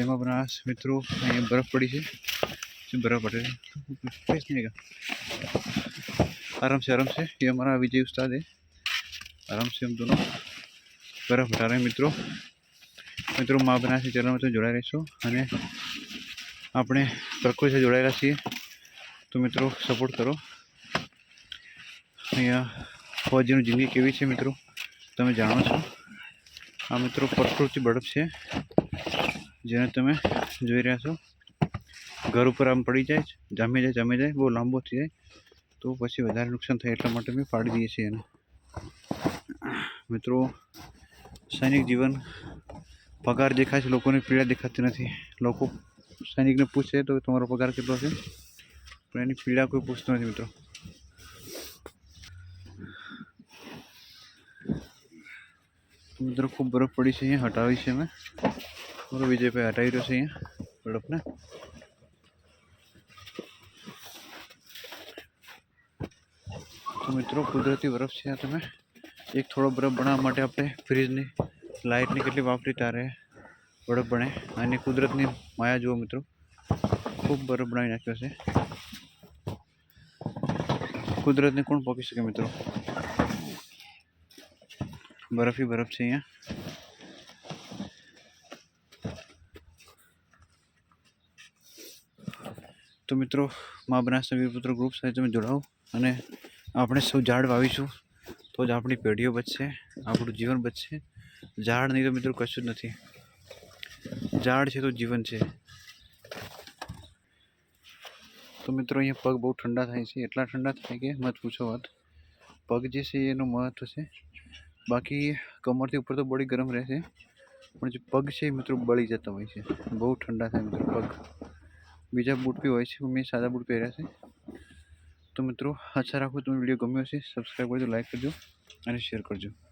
જેમાં પણ આ મિત્રો અહીંયા બરફ પડી છે શું બરફ પડે છે નહીં आराम से आराम એ અમારા વિજય विजय उस्ताद है आराम से हम दोनों મિત્રો हटा रहे મિત્રો મા બનાસી ચેનલમાં તો જોડાઈ રહીશું અને આપણે પ્રકૃતિ સાથે જોડાયેલા છીએ તો મિત્રો સપોર્ટ કરો અહીંયા ફોજીની જિંદગી કેવી છે મિત્રો તમે જાણો છો આ મિત્રો પ્રકૃતિ બરફ છે જેને તમે જોઈ રહ્યા છો ઘર ઉપર આમ પડી જાય છે જામી જાય જામી જાય બહુ લાંબો છે તો પછી વધારે નુકસાન થાય એટલે માટે મેં फाડી દી છે એને મિત્રો સૈનિક જીવન પગાર દેખાશે લોકોને પીડા દેખાતી નથી લોકો સૈનિકને પૂછે તો તમારો પગાર કેવો છે પણ એની પીડા કોઈ પૂછતું નથી મિત્રો તોદરા કોબર પડી છે હટાવી છે મેં और बीजेपी हटाई रो तो सही अपने तो मित्रों कुदरती बर्फ से तो मैं एक थोड़ा बर्फ बना माटे अपने फ्रीज ने लाइट ने के लिए वापरी तारे बर्फ बने आने कुदरत माया जुओ मित्रों खूब बर्फ बनाई नाखो से कुदरत ने कौन पकी सके मित्रों बर्फ ही बर्फ से यहाँ તો મિત્રો મા બનાસના વીરપુત્ર ગ્રુપ સાથે તમે જોડાઓ અને આપણે સૌ ઝાડ વાવીશું તો જ આપણી પેઢીઓ બચશે આપણું જીવન બચશે ઝાડ નહીં તો મિત્રો કશું જ નથી ઝાડ છે તો જીવન છે તો મિત્રો અહીંયા પગ બહુ ઠંડા થાય છે એટલા ઠંડા થાય કે મત પૂછો વાત પગ જે છે એનું મહત્વ છે બાકી કમરથી ઉપર તો બોડી ગરમ રહેશે પણ જે પગ છે એ મિત્રો બળી જતા હોય છે બહુ ઠંડા થાય મિત્રો પગ बीजा बूट भी हो होगी सादा बूट पहरिया से तो मित्रों अच्छा रखो तुम्हें वीडियो गम्य हो सब्सक्राइब कर दो लाइक करजो और शेयर करजो